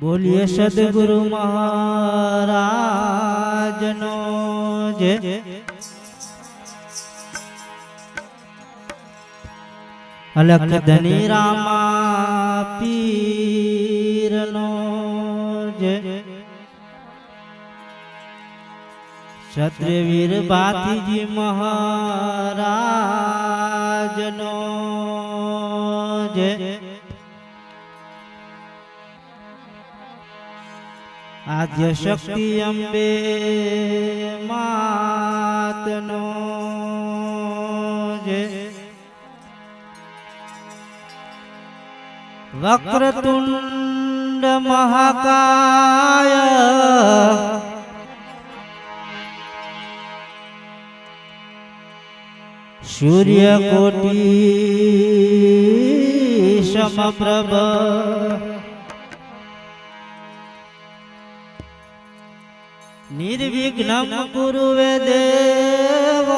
બોલીએ સદગુરુ મહારાજનો જે. અલખ ધની રામા પીરનો જે. ક્ષત્રિય વીર ભાતીજી મહારાજનો આદ્ય શક્તિ અંબે માતનો જે વક્રતુંડ મહાકાય સૂર્યકોટી સમપ્રભ નિર્વિઘ્નમ ગુરુવે દેવ.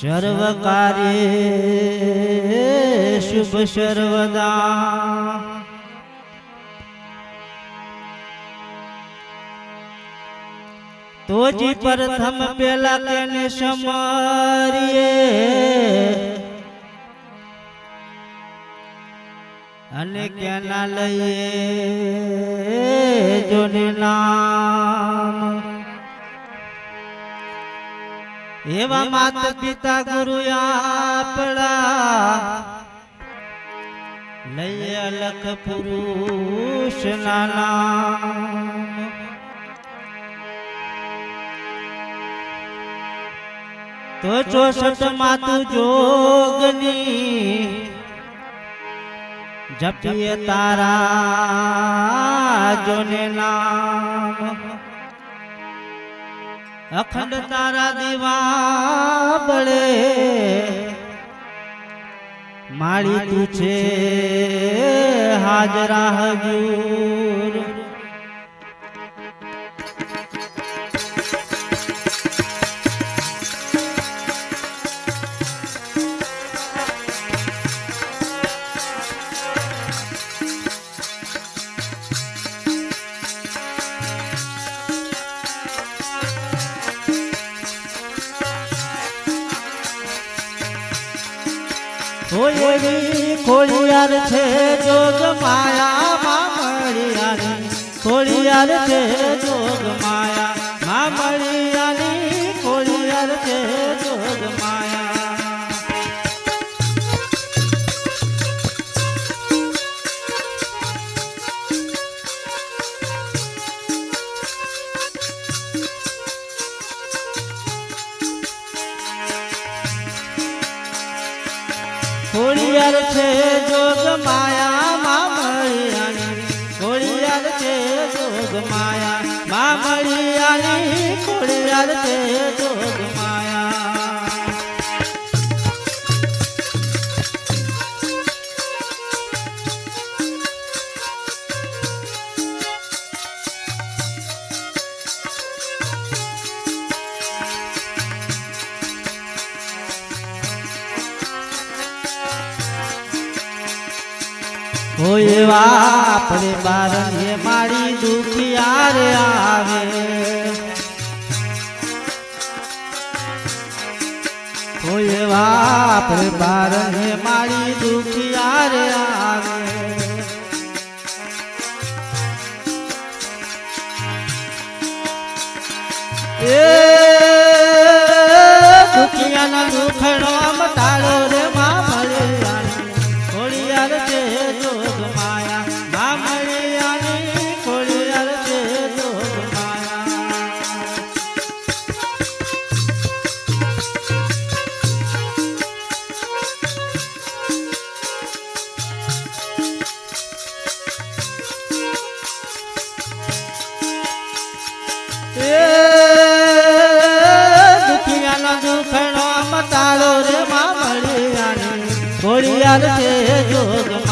સર્વ કાર્ય શુભ સર્વદા. તોજી પ્રથમ પેલા કેને સમરીએ. અને કેના લઈએ જોને નામ. એવા માતા પિતા ગુરુ આપણા લઈએ અલખ પુરુષ નામ. તો ચોસઠ માતુ જોગની જપીએ તારા જોને નામ. અખંડ તારા દીવા બળે. માળી તું છે હાજરા હજૂર. ખોળિયારી ખોળિયાર છે જોગ માયા મામળિયારી ખોળિયાર છે ખોડિયાર છે જોગ માયા મામળિયાની ખોડિયાર છે જોગ માયા મામળિયાની ખોડિયાર છે એવા આપણે બારણે મારી દુખિયાર આવે. એવા આપણે બારણે મારી દુખિયાર આવે. એ દુખિયાના દુખડો મટાડો કોળિયાર છે જોગ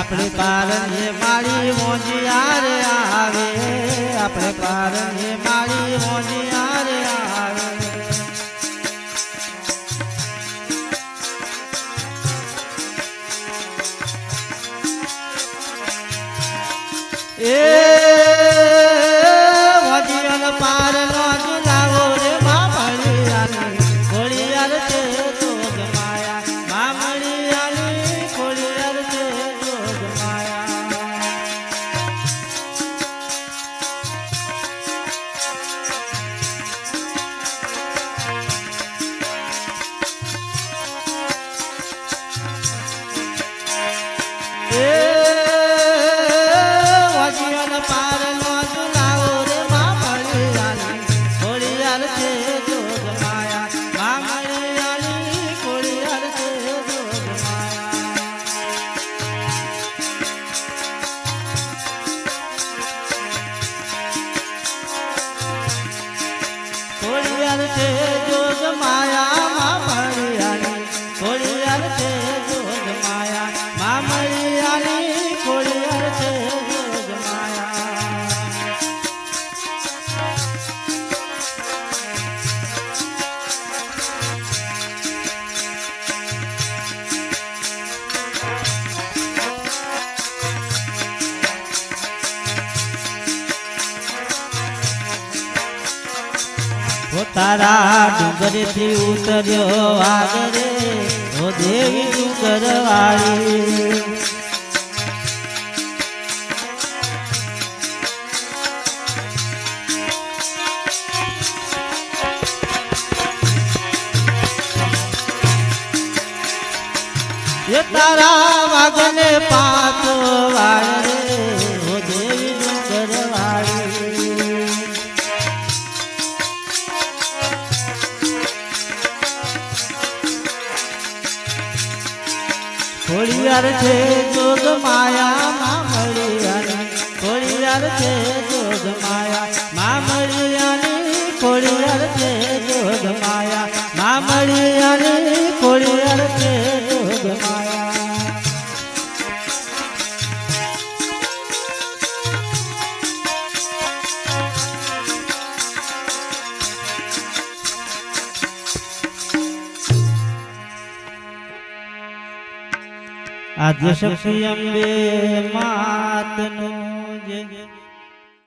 આપણે પારને મારી મોજિયારે આવે આપણે પારને મારી મોજિયારે આવે. એ હો તારા ડુંગરેથી ઉતર્યો આગરે હો દેવી ડુંગર વાળી તારા વાગને પા ખોળિયાર છે જોગ માયા માં મળિયાર ખોળિયાર છે જોગ માયા આદ્ય શક્તિ અંબે માતનું